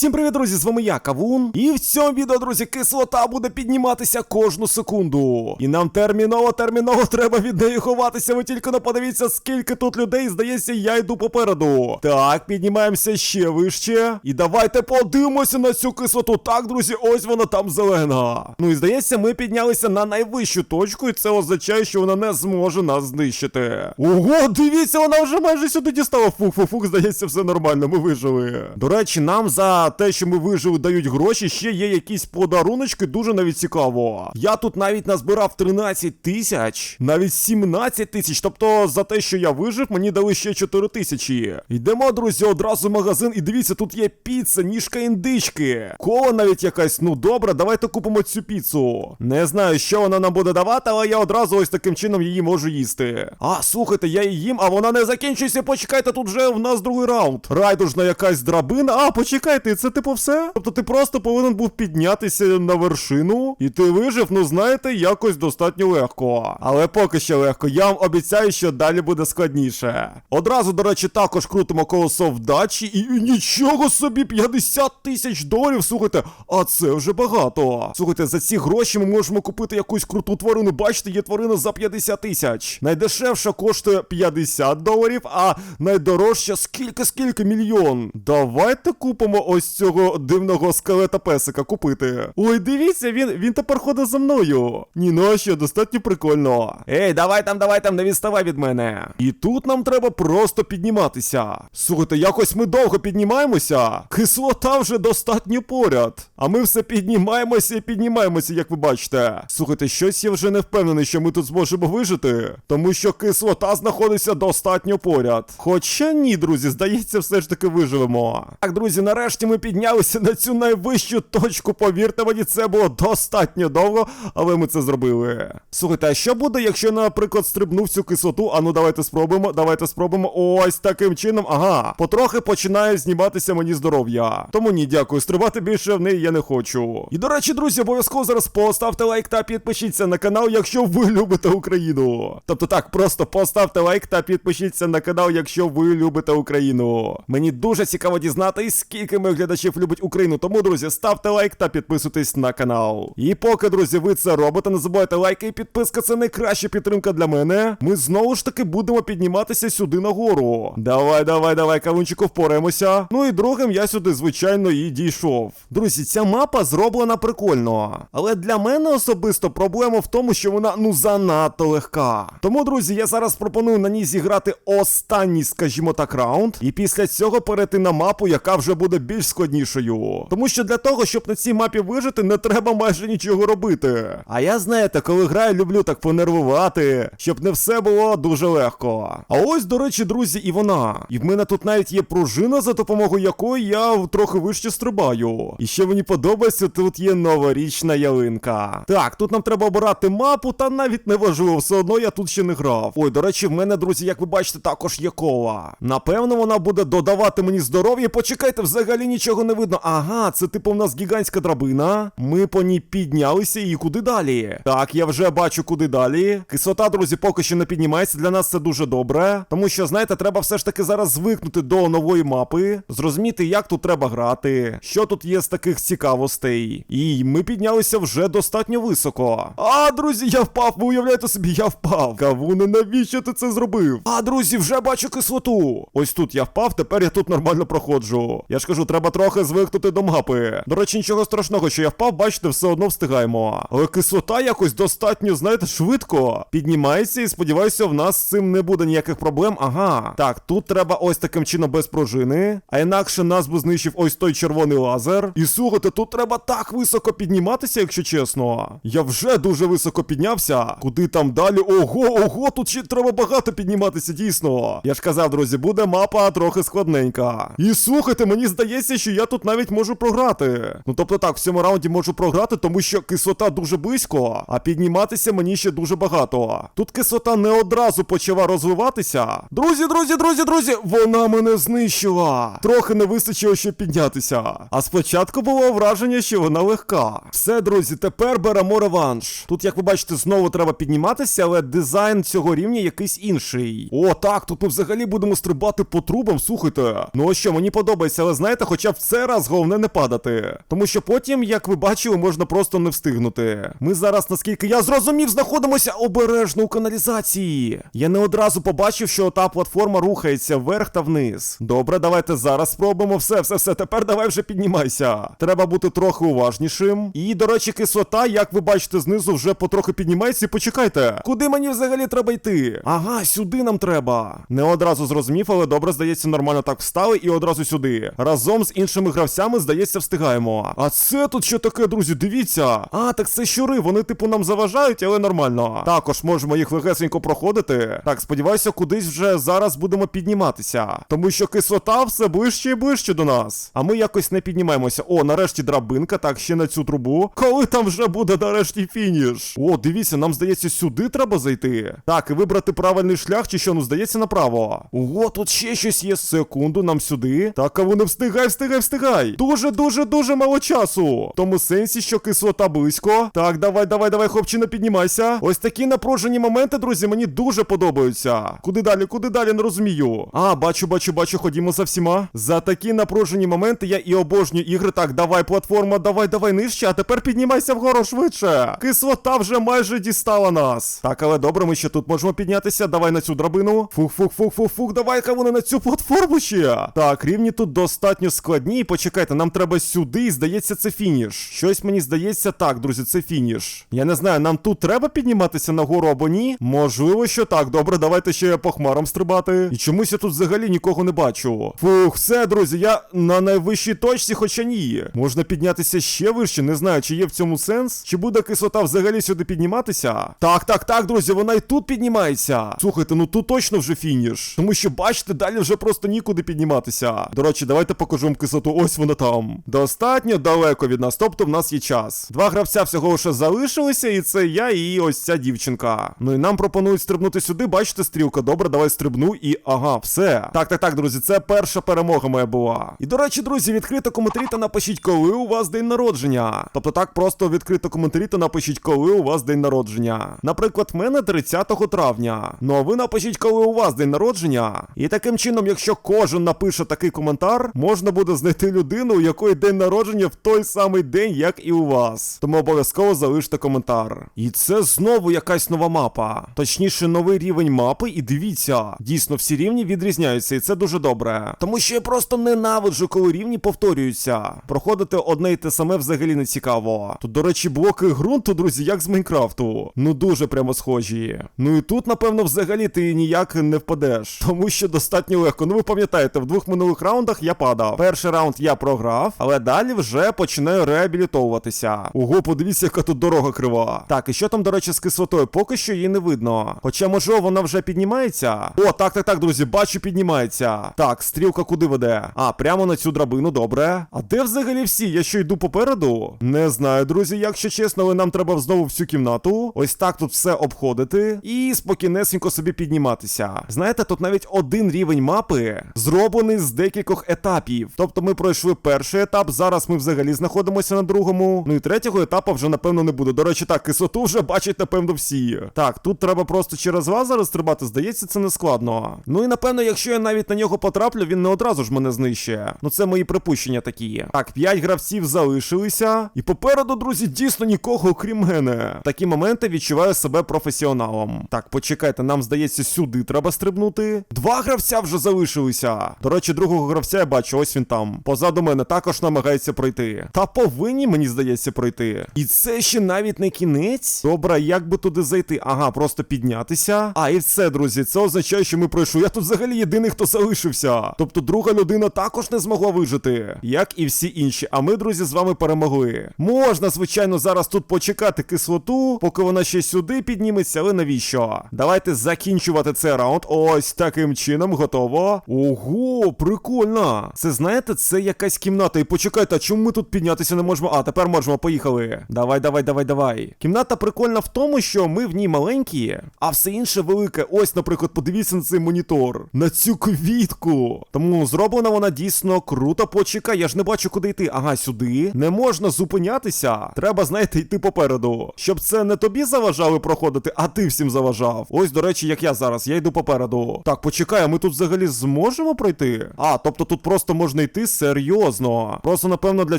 Всім привіт, друзі! З вами я, Кавун. І в цьому відео, друзі, кислота буде підніматися кожну секунду. І нам терміново, терміново треба від неї ховатися. Ви тільки не подивіться, скільки тут людей. Здається, я йду попереду. Так, піднімаємося ще вище. І давайте подивимося на цю кислоту. Так, друзі, ось вона там зелена. Ну і здається, ми піднялися на найвищу точку, і це означає, що вона не зможе нас знищити. Ого, дивіться, вона вже майже сюди дістала. Фух-фух-фух, здається, все нормально, ми вижили. До речі, нам за те, що ми вижили, дають гроші, ще є якісь подаруночки, дуже навіть цікаво. Я тут навіть назбирав 13 тисяч, навіть 17 тисяч. Тобто за те, що я вижив, мені дали ще 4 тисячі. Йдемо, друзі, одразу в магазин, і дивіться, тут є піца, ніжка індички. Кола навіть якась, ну добре, давайте купимо цю піцу. Не знаю, що вона нам буде давати, але я одразу ось таким чином її можу їсти. А, слухайте, я її їм, а вона не закінчується. Почекайте, тут вже в нас другий раунд. Райдужна якась драбина. А, почекайте, це типу все? Тобто ти просто повинен був піднятися на вершину, і ти вижив, ну знаєте, якось достатньо легко. Але поки що легко. Я вам обіцяю, що далі буде складніше. Одразу, до речі, також крутимо колесо вдачі, і, і нічого собі, 50 тисяч доларів. Слухайте, а це вже багато. Слухайте, за ці гроші ми можемо купити якусь круту тварину. Бачите, є тварина за 50 тисяч. Найдешевша коштує 50 доларів, а найдорожча скільки, скільки мільйон. Давайте купимо ось цього дивного скелета песика купити. Ой, дивіться, він, він тепер ходить за мною. Ні, ну а що, достатньо прикольно. Ей, давай там, давай там, не відставай від мене. І тут нам треба просто підніматися. Слухайте, якось ми довго піднімаємося. Кислота вже достатньо поряд. А ми все піднімаємося і піднімаємося, як ви бачите. Слухайте, щось я вже не впевнений, що ми тут зможемо вижити, тому що кислота знаходиться достатньо поряд. Хоча ні, друзі, здається, все ж таки виживемо. Так, друзі, нарешті ми піднялися на цю найвищу точку. Повірте мені, це було достатньо довго, але ми це зробили. Слухайте, а що буде, якщо, наприклад, стрибнув цю кислоту? А ну давайте спробуємо, давайте спробуємо. Ось таким чином. Ага, потрохи починає зніматися мені здоров'я. Тому ні, дякую. Стрибати більше в неї я не хочу. І до речі, друзі, обов'язково зараз поставте лайк та підпишіться на канал, якщо ви любите Україну. Тобто так, просто поставте лайк та підпишіться на канал, якщо ви любите Україну. Мені дуже цікаво дізнатись, скільки моїх глядачів любить Україну. Тому, друзі, ставте лайк та підписуйтесь на канал. І поки, друзі, ви це робите, не забувайте лайки і підписка це найкраща підтримка для мене. Ми знову ж таки будемо підніматися сюди нагору. Давай, давай, давай, кавунчику, впораємося. Ну і другим я сюди, звичайно, і дійшов. Друзі, ця мапа зроблена прикольно. Але для мене особисто проблема в тому, що вона ну занадто легка. Тому, друзі, я зараз пропоную на ній зіграти останній, скажімо так, раунд. І після цього перейти на мапу, яка вже буде більш складнішою. Тому що для того, щоб на цій мапі вижити, не треба майже нічого робити. А я знаєте, коли граю, люблю так понервувати, щоб не все було дуже легко. А ось, до речі, друзі, і вона. І в мене тут навіть є пружина, за допомогою якої я трохи вище стрибаю. І ще мені подобається, тут є новорічна ялинка. Так, тут нам треба обирати мапу, та навіть не важливо, все одно я тут ще не грав. Ой, до речі, в мене, друзі, як ви бачите, також є кола. Напевно, вона буде додавати мені здоров'я. Почекайте, взагалі нічого не видно. Ага, це типу в нас гігантська драбина. Ми по ній піднялися і куди далі? Так, я вже бачу, куди далі. Кислота, друзі, поки що не піднімається. Для нас це дуже добре. Тому що, знаєте, треба все ж таки зараз звикнути до нової мапи, зрозуміти, як тут треба грати, що тут є з таких цікавостей. І ми піднялися вже достатньо високо. А, друзі, я впав. Ви уявляєте собі, я впав. Кавуне, навіщо ти це зробив? А, друзі, вже бачу кислоту. Ось тут я впав, тепер я тут нормально проходжу. Я ж кажу, треба трохи звикнути до мапи. До речі, нічого страшного, що я впав, бачите, все одно встигаємо. Але кислота якось достатньо, знаєте, швидко піднімається, і сподіваюся, в нас з цим не буде ніяких проблем. Ага. Так, тут треба ось таким чином без пружини. А інакше нас би знищив ось той червоний лазер. І слухайте, тут треба так високо підніматися, якщо чесно. Я вже дуже високо піднявся. Куди там далі? Ого, ого, тут ще треба багато підніматися, дійсно. Я ж казав, друзі, буде мапа трохи складненька. І слухайте, мені здається, що я тут навіть можу програти. Ну тобто так, в цьому раунді можу програти, тому що кислота дуже близько, а підніматися мені ще дуже багато. Тут кислота не одразу почала розвиватися. Друзі, друзі, друзі, друзі, вона мене знищила. Трохи не вистачило, щоб піднятися. А спочатку було враження, що вона легка. Все, друзі, тепер беремо реванш. Тут, як ви бачите, знову треба підніматися, але дизайн цього рівня якийсь інший. О, так, тут ми взагалі будемо стрибати по трубам, слухайте. Ну що, мені подобається, але знаєте, хоча Хоча в цей раз головне не падати. Тому що потім, як ви бачили, можна просто не встигнути. Ми зараз, наскільки я зрозумів, знаходимося обережно у каналізації. Я не одразу побачив, що та платформа рухається вверх та вниз. Добре, давайте зараз спробуємо. Все, все, все. Тепер давай вже піднімайся. Треба бути трохи уважнішим. І, до речі, кислота, як ви бачите, знизу вже потрохи піднімається. І почекайте, куди мені взагалі треба йти? Ага, сюди нам треба. Не одразу зрозумів, але добре, здається, нормально так встали і одразу сюди. Разом з іншими гравцями, здається, встигаємо. А це тут що таке, друзі? Дивіться. А, так це щури, вони, типу, нам заважають, але нормально. Також можемо їх легесенько проходити. Так, сподіваюся, кудись вже зараз будемо підніматися. Тому що кислота все ближче і ближче до нас. А ми якось не піднімаємося. О, нарешті драбинка, так, ще на цю трубу. Коли там вже буде нарешті фініш? О, дивіться, нам здається, сюди треба зайти. Так, і вибрати правильний шлях, чи що, ну здається, направо. Ого, тут ще щось є. Секунду, нам сюди. Так, а не встигай, встигай, встигай. Дуже, дуже, дуже мало часу. В тому сенсі, що кислота близько. Так, давай, давай, давай, хлопчина, піднімайся. Ось такі напружені моменти, друзі, мені дуже подобаються. Куди далі, куди далі, не розумію. А, бачу, бачу, бачу, ходімо за всіма. За такі напружені моменти я і обожнюю ігри. Так, давай, платформа, давай, давай нижче, а тепер піднімайся вгору швидше. Кислота вже майже дістала нас. Так, але добре, ми ще тут можемо піднятися. Давай на цю драбину. Фух, фух, фух, фух, фух, давай кавуни на цю платформу ще. Так, рівні тут достатньо складні. І почекайте, нам треба сюди, і здається, це фініш. Щось мені здається так, друзі, це фініш. Я не знаю, нам тут треба підніматися нагору або ні. Можливо, що так. Добре, давайте ще по хмарам стрибати. І чомусь я тут взагалі нікого не бачу. Фух, все, друзі, я на найвищій точці, хоча ні. Можна піднятися ще вище, не знаю, чи є в цьому сенс, чи буде кислота взагалі сюди підніматися. Так, так, так, друзі, вона і тут піднімається. Слухайте, ну тут точно вже фініш. Тому що, бачите, далі вже просто нікуди підніматися. До речі, давайте покажу вам кислоту. Ось вона там. Достатньо далеко від нас, тобто в нас є час. Два гравця всього лише залишилися, і це я і ось ця дівчинка. Ну і нам пропонують стрибнути сюди, бачите, стрілка. Добре, давай стрибну і ага, все. Так, так, так, друзі, це перша перемога моя була. І до речі, друзі, відкрито коментарі та напишіть, коли у вас день народження. Тобто так просто відкрито коментарі та напишіть, коли у вас день народження. Наприклад, в мене 30 травня. Ну а ви напишіть, коли у вас день народження. І таким чином, якщо кожен напише такий коментар, можна буде знайти людину, у якої день народження в той самий день, як і у вас. Тому обов'язково залиште коментар. І це знову якась нова мапа. Точніше, новий рівень мапи, і дивіться, дійсно всі рівні відрізняються, і це дуже добре. Тому що я просто ненавиджу, коли рівні повторюються. Проходити одне й те саме взагалі не цікаво. Тут, до речі, блоки ґрунту, друзі, як з Майнкрафту. Ну дуже прямо схожі. Ну і тут, напевно, взагалі ти ніяк не впадеш. Тому що достатньо легко. Ну ви пам'ятаєте, в двох минулих раундах я падав. Перший раунд я програв, але далі вже починаю реабілітовуватися. Ого, подивіться, яка тут дорога крива. Так, і що там, до речі, з кислотою? Поки що її не видно. Хоча, можливо, вона вже піднімається. О, так, так, так, друзі, бачу, піднімається. Так, стрілка куди веде? А, прямо на цю драбину, добре. А де взагалі всі? Я що йду попереду? Не знаю, друзі, якщо чесно, але нам треба знову всю кімнату. Ось так тут все обходити і спокійнесенько собі підніматися. Знаєте, тут навіть один рівень мапи зроблений з декількох етапів. Тобто ми пройшли перший етап, зараз ми взагалі знаходимося на другому. Ну і третього етапу вже напевно не буде. До речі, так, кислоту вже бачать, напевно, всі. Так, тут треба просто через вас зараз стрибати, здається, це не складно. Ну і напевно, якщо я навіть на нього потраплю, він не одразу ж мене знищує. Ну це мої припущення такі. Так, п'ять гравців залишилися. І попереду, друзі, дійсно нікого, окрім мене. Такі моменти відчуваю себе професіоналом. Так, почекайте, нам здається, сюди треба стрибнути. Два гравця вже залишилися. До речі, другого гравця я бачу, ось він там. Позаду мене також намагається пройти. Та повинні, мені здається, пройти. І це ще навіть не кінець. Добре, як би туди зайти? Ага, просто піднятися. А, і все, друзі, це означає, що ми пройшли. Я тут взагалі єдиний, хто залишився. Тобто друга людина також не змогла вижити, як і всі інші. А ми, друзі, з вами перемогли. Можна, звичайно, зараз тут почекати кислоту, поки вона ще сюди підніметься, але навіщо? Давайте закінчувати цей раунд. Ось таким чином, готово. Ого, прикольно. Це знаєте, це якась кімната. І почекайте, а чому ми тут піднятися не можемо? А, тепер можемо, поїхали. Давай, давай, давай, давай. Кімната прикольна в тому, що ми в ній маленькі, а все інше велике. Ось, наприклад, подивіться на цей монітор, на цю квітку. Тому зроблена вона дійсно круто. Почекай, я ж не бачу, куди йти. Ага, сюди. Не можна зупинятися. Треба, знаєте, йти попереду. Щоб це не тобі заважали проходити, а ти всім заважав. Ось, до речі, як я зараз, я йду попереду. Так, почекай, а ми тут взагалі зможемо пройти? А, тобто тут просто можна йти пройти серйозно. Просто напевно для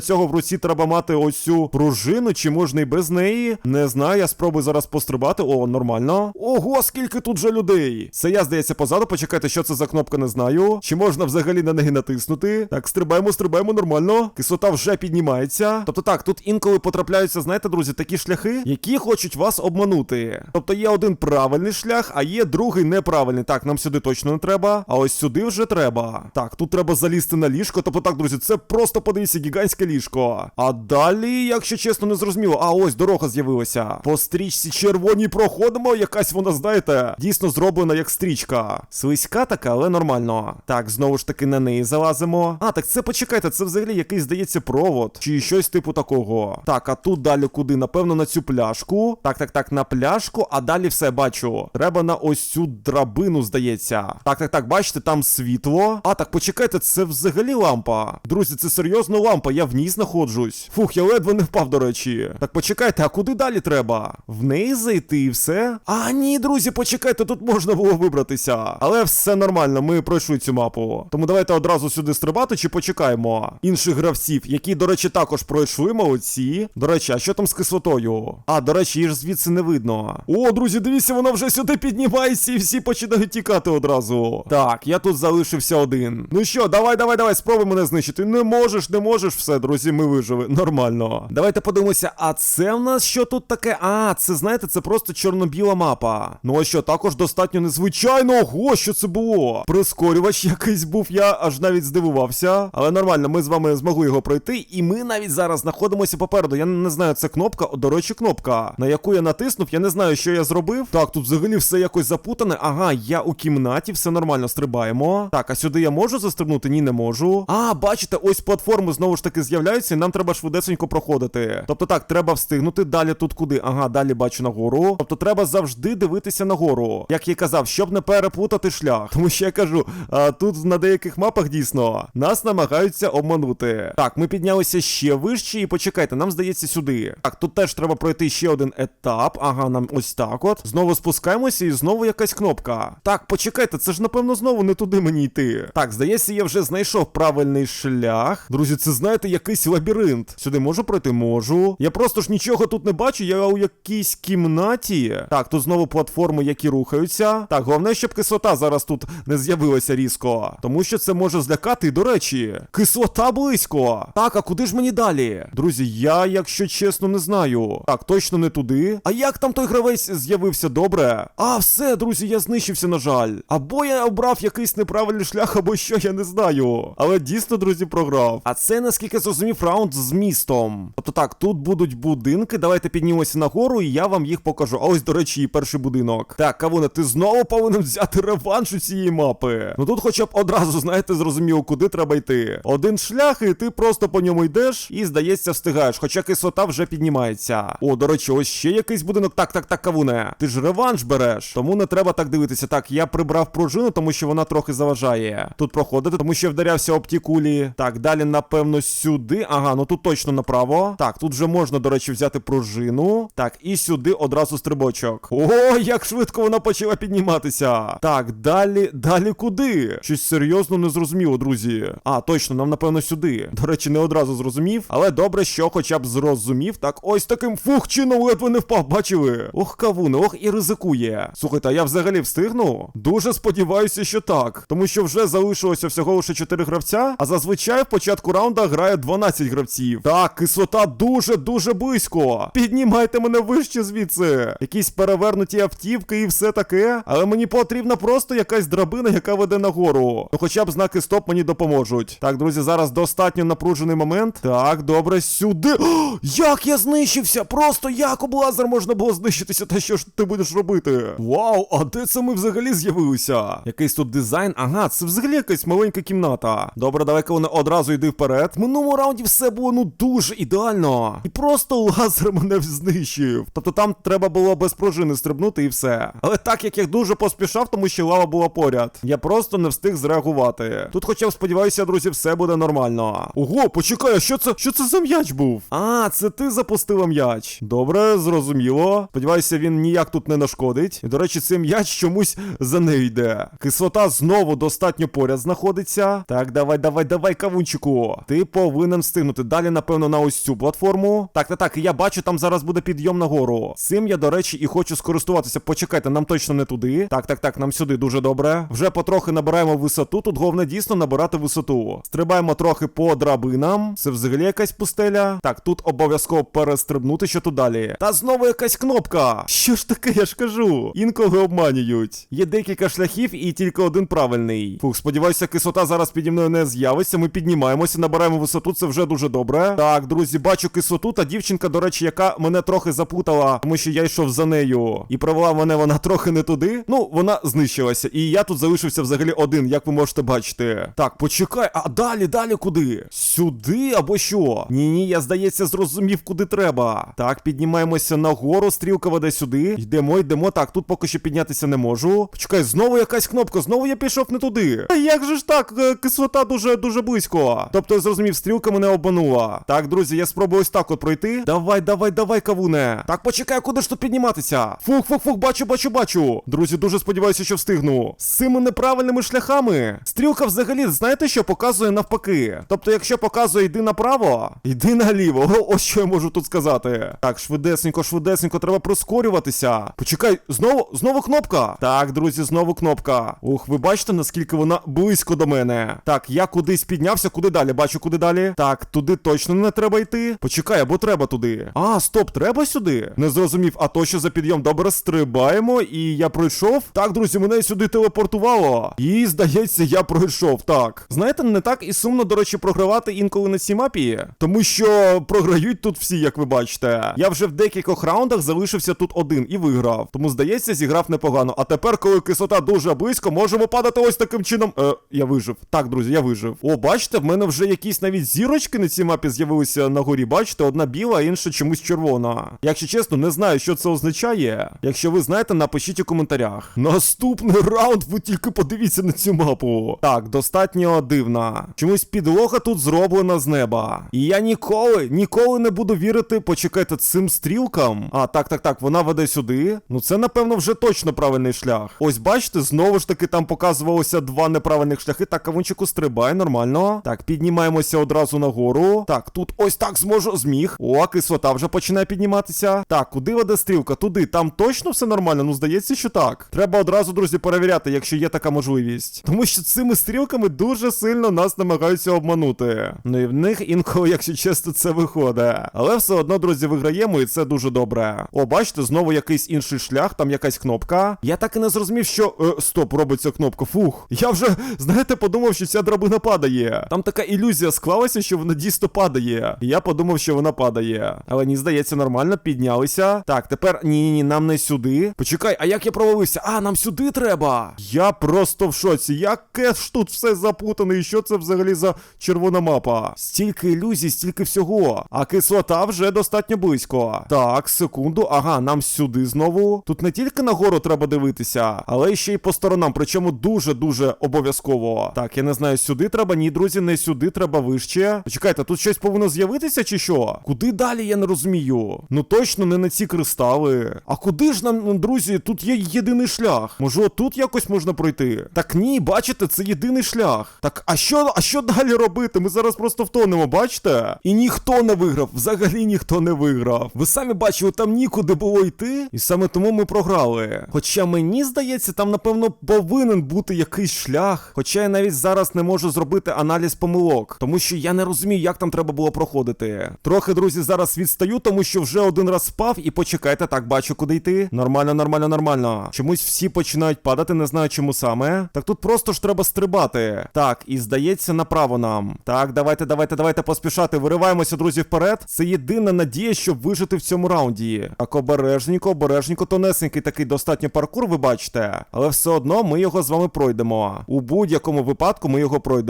цього в руці треба мати ось цю пружину, чи можна і без неї. Не знаю, я спробую зараз пострибати. О, нормально. Ого, скільки тут же людей! Це я, здається, позаду. Почекайте, що це за кнопка, не знаю. Чи можна взагалі на неї натиснути? Так, стрибаємо, стрибаємо нормально. Кислота вже піднімається. Тобто так, тут інколи потрапляються, знаєте, друзі, такі шляхи, які хочуть вас обманути. Тобто є один правильний шлях, а є другий неправильний. Так, нам сюди точно не треба. А ось сюди вже треба. Так, тут треба залізти на ліжко. Тобто так, друзі, це просто подивіться, гігантське ліжко. А далі, якщо чесно, не зрозуміло. А ось дорога з'явилася. По стрічці червоній проходимо. Якась вона, знаєте, дійсно зроблена як стрічка. Слизька така, але нормально. Так, знову ж таки на неї залазимо. А, так це почекайте, це взагалі якийсь здається провод. Чи щось типу такого. Так, а тут далі куди? Напевно, на цю пляшку. Так, так, так, на пляшку, а далі все бачу. Треба на ось цю драбину, здається. Так, так, так, бачите, там світло. А, так, почекайте, це взагалі лампа. Друзі, це серйозно лампа, я в ній знаходжусь. Фух, я ледве не впав, до речі. Так почекайте, а куди далі треба? В неї зайти і все? А, ні, друзі, почекайте, тут можна було вибратися. Але все нормально, ми пройшли цю мапу. Тому давайте одразу сюди стрибати чи почекаємо інших гравців, які, до речі, також пройшли молодці. До речі, а що там з кислотою? А, до речі, її ж звідси не видно. О, друзі, дивіться, вона вже сюди піднімається і всі починають тікати одразу. Так, я тут залишився один. Ну що, давай, давай, давай, спробуй мене знищити. Не можеш, не можеш, все, друзі, ми вижили. Нормально. Давайте подивимося, а це в нас що тут таке? А, це знаєте, це просто чорно-біла мапа. Ну а що, також достатньо незвичайно. Ого, що це було? Прискорювач якийсь був, я аж навіть здивувався. Але нормально, ми з вами змогли його пройти, і ми навіть зараз знаходимося попереду. Я не знаю, це кнопка, до речі, кнопка, на яку я натиснув. Я не знаю, що я зробив. Так, тут взагалі все якось запутане. Ага, я у кімнаті, все нормально, стрибаємо. Так, а сюди я можу застрибнути? Ні, не можу. А, бачите, ось платформи знову ж таки з'являються, і нам треба швидесенько проходити. Тобто так, треба встигнути. Далі тут куди? Ага, далі бачу нагору. Тобто треба завжди дивитися нагору. Як я казав, щоб не переплутати шлях. Тому що я кажу, а, тут на деяких мапах дійсно нас намагаються обманути. Так, ми піднялися ще вище, і почекайте, нам здається сюди. Так, тут теж треба пройти ще один етап. Ага, нам ось так от. Знову спускаємося, і знову якась кнопка. Так, почекайте, це ж напевно знову не туди мені йти. Так, здається, я вже знайшов правильний шлях. Друзі, це знаєте, якийсь лабіринт. Сюди можу пройти? Можу. Я просто ж нічого тут не бачу, я у якійсь кімнаті. Так, тут знову платформи, які рухаються. Так, головне, щоб кислота зараз тут не з'явилася різко. Тому що це може злякати, до речі. Кислота близько. Так, а куди ж мені далі? Друзі, я, якщо чесно, не знаю. Так, точно не туди. А як там той гравець з'явився добре? А, все, друзі, я знищився, на жаль. Або я обрав якийсь неправильний шлях, або що, я не знаю. Але дійсно, друзі, програв. А це, наскільки зрозумів, раунд з містом. Тобто так, тут будуть будинки. Давайте піднімемося нагору, і я вам їх покажу. А ось, до речі, і перший будинок. Так, Кавуне, ти знову повинен взяти реванш у цієї мапи. Ну тут хоча б одразу, знаєте, зрозуміло, куди треба йти. Один шлях, і ти просто по ньому йдеш, і здається, встигаєш. Хоча кислота вже піднімається. О, до речі, ось ще якийсь будинок. Так, так, так, Кавуне. Ти ж реванш береш. Тому не треба так дивитися. Так, я прибрав пружину, тому що вона трохи заважає. Тут проходити, тому що вдарявся об ті кулі. Так, далі, напевно, сюди. Ага, ну тут точно направо. Так, тут вже можна, до речі, взяти пружину. Так, і сюди одразу стрибочок. О, як швидко вона почала підніматися. Так, далі, далі куди? Щось серйозно не зрозуміло, друзі. А, точно, нам напевно сюди. До речі, не одразу зрозумів, але добре, що хоча б зрозумів. Так, ось таким фух чином ледве не впав, бачили? Ох, кавуне, ох і ризикує. Слухайте, а я взагалі встигну? Дуже сподіваюся, що так. Тому що вже залишилося всього лише 4 гравця, а зазвичай в початку раунда грає 12 гравців. Так, кислота дуже-дуже близько. Піднімайте мене вище звідси. Якісь перевернуті автівки і все таке. Але мені потрібна просто якась драбина, яка веде нагору. Ну хоча б знаки стоп мені допоможуть. Так, друзі, зараз достатньо напружений момент. Так, добре, сюди. О, як я знищився! Просто як облазер можна було знищитися, та що ж ти будеш робити? Вау, а де це ми взагалі з'явилися? Якийсь тут дизайн. Ага, це взагалі якась маленька кімната. Добре, давай-ка вони одразу йди вперед. В минулому раунді все було ну дуже ідеально. І просто лазер мене знищив. Тобто там треба було без пружини стрибнути і все. Але так як я дуже поспішав, тому що лава була поряд. Я просто не встиг зреагувати. Тут, хоча б сподіваюся, друзі, все буде нормально. Ого, почекай, а що це? Що це за м'яч був? А, це ти запустила м'яч. Добре, зрозуміло. Сподіваюся, він ніяк тут не нашкодить. І, до речі, цей м'яч чомусь за нею йде. Кислота знову достатньо поряд знаходиться. Так, давай, давай. Давай, давай, кавунчику. Ти повинен встигнути. Далі, напевно, на ось цю платформу. Так, так, так, я бачу, там зараз буде підйом нагору. Цим я, до речі, і хочу скористуватися. Почекайте, нам точно не туди. Так, так, так, нам сюди дуже добре. Вже потрохи набираємо висоту. Тут головне дійсно набирати висоту. Стрибаємо трохи по драбинам. Це взагалі якась пустеля. Так, тут обов'язково перестрибнути, що тут далі. Та знову якась кнопка. Що ж таке, я ж кажу. Інколи обманюють. Є декілька шляхів і тільки один правильний. Фух, сподіваюся, кислота зараз піді мною не з'явиться. Ми піднімаємося, набираємо висоту, це вже дуже добре. Так, друзі, бачу кислоту. Та дівчинка, до речі, яка мене трохи запутала, тому що я йшов за нею. І привела мене вона трохи не туди. Ну, вона знищилася. І я тут залишився взагалі один, як ви можете бачити. Так, почекай, а далі, далі куди? Сюди або що? Ні, ні, я здається, зрозумів, куди треба. Так, піднімаємося нагору, стрілка веде сюди. Йдемо, йдемо. Так, тут поки що піднятися не можу. Почекай, знову якась кнопка, знову я пішов не туди. Та як же ж так? Е, Кислота дуже дуже близько. Тобто я зрозумів, стрілка мене обманула. Так, друзі, я спробую ось так от пройти. Давай, давай, давай, кавуне. Так, почекай, куди ж тут підніматися? Фух, фух, фух, бачу, бачу, бачу. Друзі, дуже сподіваюся, що встигну. З цими неправильними шляхами. Стрілка взагалі, знаєте, що показує навпаки. Тобто, якщо показує йди направо, йди наліво. О, ось що я можу тут сказати. Так, швидесенько, швидесенько, треба прискорюватися. Почекай, знову, знову кнопка. Так, друзі, знову кнопка. Ух, ви бачите, наскільки вона близько до мене. Так, я кудись піднявся, куди далі? Бачу, куди далі. Так, туди точно не треба йти. Почекай, або треба туди. А, стоп, треба сюди? Не зрозумів, а то що за підйом. Добре, стрибаємо, і я пройшов. Так, друзі, мене сюди телепортувало. І здається, я пройшов. Так. Знаєте, не так і сумно, до речі, програвати інколи на цій мапі. Тому що програють тут всі, як ви бачите. Я вже в декількох раундах залишився тут один і виграв. Тому здається, зіграв непогано. А тепер, коли кислота дуже близько, можемо падати ось таким чином. Е, я вижив. Так, друзі, я вижив. О, бачите, в мене вже якісь навіть зірочки на цій мапі з'явилися на горі. Бачите, одна біла, інша чомусь червона. Якщо чесно, не знаю, що це означає. Якщо ви знаєте, напишіть у коментарях. Наступний раунд, ви тільки подивіться на цю мапу. Так, достатньо дивна. Чомусь підлога тут зроблена з неба. І я ніколи, ніколи не буду вірити, почекайте цим стрілкам. А, так, так, так, вона веде сюди. Ну це, напевно, вже точно правильний шлях. Ось бачите, знову ж таки там показувалося два неправильних шляхи. Так, кавунчику стрибай, нормально. Так, піднімаємося одразу нагору. Так, тут ось так зможу, зміг. О, кислота вже починає підніматися. Так, куди веде стрілка? Туди. Там точно все нормально? Ну, здається, що так. Треба одразу, друзі, перевіряти, якщо є така можливість. Тому що цими стрілками дуже сильно нас намагаються обманути. Ну і в них інколи, якщо чесно, це виходить. Але все одно, друзі, виграємо, і це дуже добре. О, бачите, знову якийсь інший шлях, там якась кнопка. Я так і не зрозумів, що. Е, стоп, робиться кнопка. Фух. Я вже, знаєте, подумав, що ця драбина падає. Там така ілюзія склалася, що вона дійсно падає. Я подумав, що вона падає. Але мені здається, нормально, піднялися. Так, тепер ні, ні, ні, нам не сюди. Почекай, а як я провалився? А, нам сюди треба. Я просто в шоці. Яке ж тут все запутане, і що це взагалі за червона мапа? Стільки ілюзій, стільки всього. А кислота вже достатньо близько. Так, секунду. Ага, нам сюди знову. Тут не тільки нагору треба дивитися, але ще й по сторонам. Причому дуже-дуже обов'язково. Так, я не знаю, сюди треба. Ні, друзі, не сюди, треба вище. Почекайте, тут щось повинно з'явитися чи що? Куди далі, я не розумію. Ну точно не на ці кристали. А куди ж нам, ну, друзі, тут є єдиний шлях. Може, тут якось можна пройти? Так ні, бачите, це єдиний шлях. Так, а що, а що далі робити? Ми зараз просто втонемо, бачите? І ніхто не виграв, взагалі ніхто не виграв. Ви самі бачили, там нікуди було йти, і саме тому ми програли. Хоча мені здається, там, напевно, повинен бути якийсь шлях. Хоча я навіть зараз не можу зробити аналіз помилок, тому що я не розумію, як там треба було проходити. Трохи, друзі, зараз відстаю, тому що вже один раз спав, і почекайте, так бачу, куди йти. Нормально, нормально, нормально. Чомусь всі починають падати, не знаю чому саме. Так тут просто ж треба стрибати. Так, і здається, направо нам. Так, давайте, давайте, давайте поспішати. Вириваємося, друзі, вперед. Це єдина надія, щоб вижити в цьому раунді. Так, обережненько, обережненько, тонесенький такий достатньо паркур, ви бачите. Але все одно ми його з вами пройдемо. У будь-якому випадку ми його пройдемо.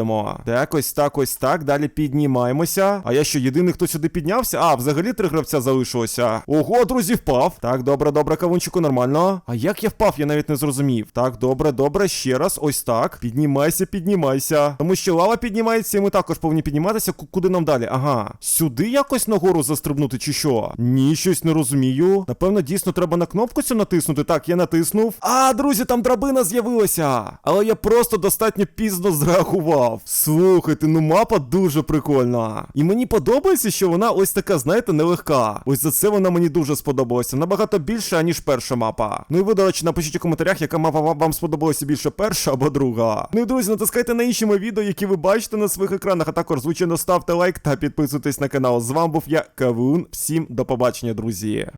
Так, ось так, ось так. Далі піднімаємося. А я що, єдиний, хто сюди піднявся? А, взагалі три гравця залишилося. Ого, друзі, впав. Так, добре, добре, кавунчику, нормально. А як я впав, я навіть не зрозумів. Так, добре, добре, ще раз, ось так. Піднімайся, піднімайся. Тому що лава піднімається, і ми також повинні підніматися. Ку- Куди нам далі? Ага. Сюди якось нагору застрибнути, чи що? Ні, щось не розумію. Напевно, дійсно треба на кнопку цю натиснути. Так, я натиснув. А, друзі, там драбина з'явилася. Але я просто достатньо пізно зреагував. Сказав. Слухайте, ну мапа дуже прикольна. І мені подобається, що вона ось така, знаєте, нелегка. Ось за це вона мені дуже сподобалася. Набагато більше, аніж перша мапа. Ну і ви, до речі, напишіть у коментарях, яка мапа вам сподобалася більше перша або друга. Ну і друзі, натискайте на інші мої відео, які ви бачите на своїх екранах. А також, звичайно, ставте лайк та підписуйтесь на канал. З вами був я, Кавун. Всім до побачення, друзі.